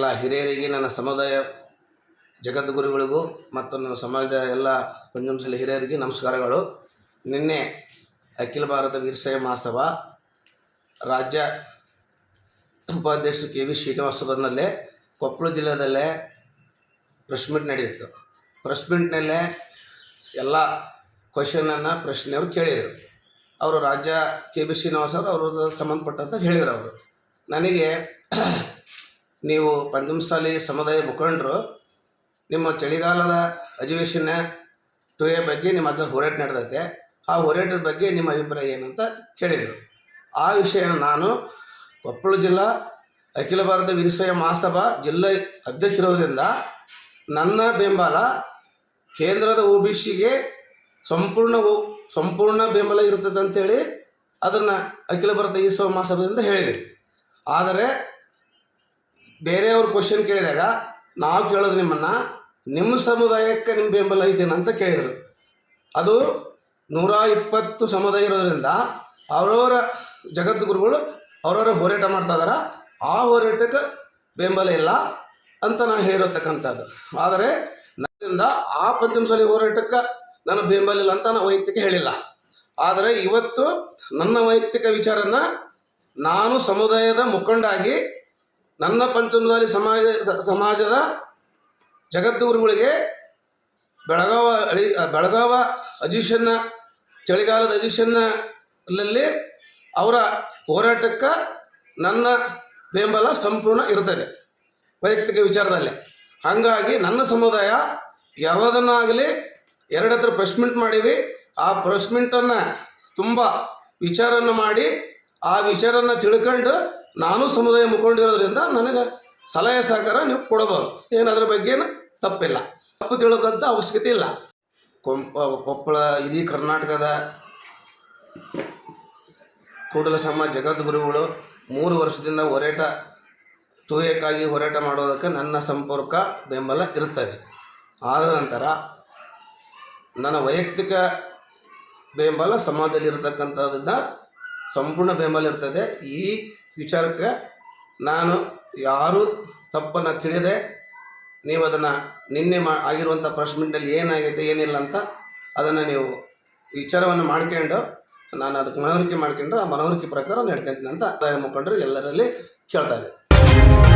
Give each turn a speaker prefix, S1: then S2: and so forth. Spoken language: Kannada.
S1: ನನ್ನ ಸಮುದಾಯ ಜಗದ್ಗುರುಗಳಿಗೂ ಮತ್ತು ನನ್ನ ಸಮಾಜದ ಎಲ್ಲ ಪಂಚಮಸಾಲಿ ಹಿರಿಯರಿಗೆ ನಮಸ್ಕಾರಗಳು. ನಿನ್ನೆ ಅಖಿಲ ಭಾರತ ವೀರಶೈವ ಮಹಾಸಭಾ ರಾಜ್ಯ ಉಪಾಧ್ಯಕ್ಷರು ಕೆ ವಿ ಶ್ರೀನಿವಾಸಪುರನಲ್ಲೇ ಕೊಪ್ಪಳ ಜಿಲ್ಲೆಯಲ್ಲೇ ಪ್ರೆಸ್ ಮೀಟ್ ನಡೆದಿತ್ತು. ಪ್ರೆಸ್ ಮೀಟ್ನಲ್ಲೇ ಎಲ್ಲ ಕ್ವಶನನ್ನು ಪ್ರಶ್ನೆಯವರು ಕೇಳಿದರು. ಅವರು ರಾಜ್ಯ ಕೆ ಬಿ ಶ್ರೀನಿವಾಸ ಅವರು ಅವ್ರ ಸಂಬಂಧಪಟ್ಟಂತ ಹೇಳಿದರು ಅವರು. ನನಗೆ ನೀವು ಪಂಚಮಸಾಲಿ ಸಮುದಾಯ ಮುಖಂಡರು, ನಿಮ್ಮ ಚಳಿಗಾಲದ ಅಧಿವೇಶನ ಟು ಎ ಬಗ್ಗೆ ನಿಮ್ಮ ಹತ್ರ ಹೋರಾಟ ನಡೆದೈತೆ. ಆ ಹೋರಾಟದ ಬಗ್ಗೆ ನಿಮ್ಮ ಅಭಿಪ್ರಾಯ ಏನಂತ ಕೇಳಿದರು. ಆ ವಿಷಯನ ನಾನು ಕೊಪ್ಪಳ ಜಿಲ್ಲಾ ಅಖಿಲ ಭಾರತ ವೀರಶೈವ ಮಹಾಸಭಾ ಜಿಲ್ಲಾ ಅಧ್ಯಕ್ಷರೋದ್ರಿಂದ ನನ್ನ ಬೆಂಬಲ ಕೇಂದ್ರದ ಒ ಬಿ ಸಿಗೆ ಸಂಪೂರ್ಣ ಸಂಪೂರ್ಣ ಬೆಂಬಲ ಇರ್ತದೆ ಅಂತೇಳಿ ಅದನ್ನು ಅಖಿಲ ಭಾರತ ಈಸವ ಮಹಾಸಭೆಯಿಂದ ಹೇಳಿದೆ. ಆದರೆ ಬೇರೆಯವ್ರು ಕ್ವಶನ್ ಕೇಳಿದಾಗ, ನಾವು ಕೇಳೋದು ನಿಮ್ಮನ್ನು ನಿಮ್ಮ ಸಮುದಾಯಕ್ಕೆ ನಿಮ್ಮ ಬೆಂಬಲ ಇದ್ದೇನೆ ಅಂತ ಕೇಳಿದರು. ಅದು ನೂರ ಇಪ್ಪತ್ತು ಸಮುದಾಯ ಇರೋದ್ರಿಂದ ಅವರವರ ಜಗದ್ಗುರುಗಳು ಅವರವರ ಹೋರಾಟ ಮಾಡ್ತಾ ಇದಾರ. ಆ ಹೋರಾಟಕ್ಕೆ ಬೆಂಬಲ ಇಲ್ಲ ಅಂತ ನಾನು ಹೇಳಿರತಕ್ಕಂಥದ್ದು. ಆದರೆ, ನನ್ನಿಂದ ಆ ಪಂಚಮಸಾಲಿ ಹೋರಾಟಕ್ಕೆ ನನ್ನ ಬೆಂಬಲ ಇಲ್ಲ ಅಂತ ನಾನು ವೈಯಕ್ತಿಕ ಹೇಳಿಲ್ಲ. ಆದರೆ ಇವತ್ತು ನನ್ನ ವೈಯಕ್ತಿಕ ವಿಚಾರನ ನಾನು ಸಮುದಾಯದ ಮುಖಂಡಾಗಿ ನನ್ನ ಪಂಚಮಸಾಲಿ ಸಮಾಜ ಸಮಾಜದ ಜಗದ್ಗುರುಗಳಿಗೆ ಬೆಳಗಾವ ಅಳಿ ಬೆಳಗಾವ ಅಜಿಷನ್ನ, ಚಳಿಗಾಲದ ಅಧಿವೇಶನಲ್ಲಿ ಅವರ ಹೋರಾಟಕ್ಕೆ ನನ್ನ ಬೆಂಬಲ ಸಂಪೂರ್ಣ ಇರ್ತದೆ ವೈಯಕ್ತಿಕ ವಿಚಾರದಲ್ಲಿ. ಹಾಗಾಗಿ ನನ್ನ ಸಮುದಾಯ ಯಾವುದನ್ನಾಗಲಿ ಎರಡು ಹತ್ರ ಪ್ರೆಸ್ಮೆಂಟ್ ಮಾಡೀವಿ. ಆ ಪ್ರೆಸ್ಮೆಂಟನ್ನು ತುಂಬ ವಿಚಾರನ ಮಾಡಿ, ಆ ವಿಚಾರನ ತಿಳ್ಕೊಂಡು ನಾನು ಸಮುದಾಯ ಮುಖಂಡಿರೋದ್ರಿಂದ ನನಗೆ ಸಲಹೆ ಸಹಕಾರ ನೀವು ಕೊಡಬಹುದು. ಏನು ಅದ್ರ ಬಗ್ಗೆನು ತಪ್ಪಿಲ್ಲ. ತಪ್ಪು ತಿಳೋದಂತ ಅವಶ್ಯಕತೆ ಇಲ್ಲ. ಕೊಂಪ, ಕೊಪ್ಪಳ, ಇಡೀ ಕರ್ನಾಟಕದ ಕೂಡಲ ಜಗದ್ಗುರುಗಳು ಮೂರು ವರ್ಷದಿಂದ ಹೋರಾಟ ತೂಯಕ್ಕಾಗಿ ಹೋರಾಟ ಮಾಡೋದಕ್ಕೆ ನನ್ನ ಸಂಪರ್ಕ, ಬೆಂಬಲ ಇರುತ್ತದೆ. ಆದ ನಂತರ ನನ್ನ ವೈಯಕ್ತಿಕ ಬೆಂಬಲ ಸಮಾಜದಲ್ಲಿ ಸಂಪೂರ್ಣ ಬೆಂಬಲ ಇರ್ತದೆ. ಈ ವಿಚಾರಕ್ಕೆ ನಾನು ಯಾರೂ ತಪ್ಪನ್ನು ತಿಳಿದೆ. ನೀವು ಅದನ್ನು ನಿನ್ನೆ ಮಾ ಆಗಿರುವಂಥ ಪ್ರೆಸ್ ಏನಾಗಿದೆ ಏನಿಲ್ಲ ಅಂತ ಅದನ್ನು ನೀವು ವಿಚಾರವನ್ನು ಮಾಡ್ಕೊಂಡು ನಾನು ಅದಕ್ಕೆ ಮನವರಿಕೆ ಮಾಡ್ಕೊಂಡು ಆ ಮನವರಿಕೆ ಪ್ರಕಾರ ನಡ್ಕೊತೀನಿ ಅಂತ ಮುಖಂಡರು ಎಲ್ಲರಲ್ಲಿ ಕೇಳ್ತಾ ಇದ್ದೆ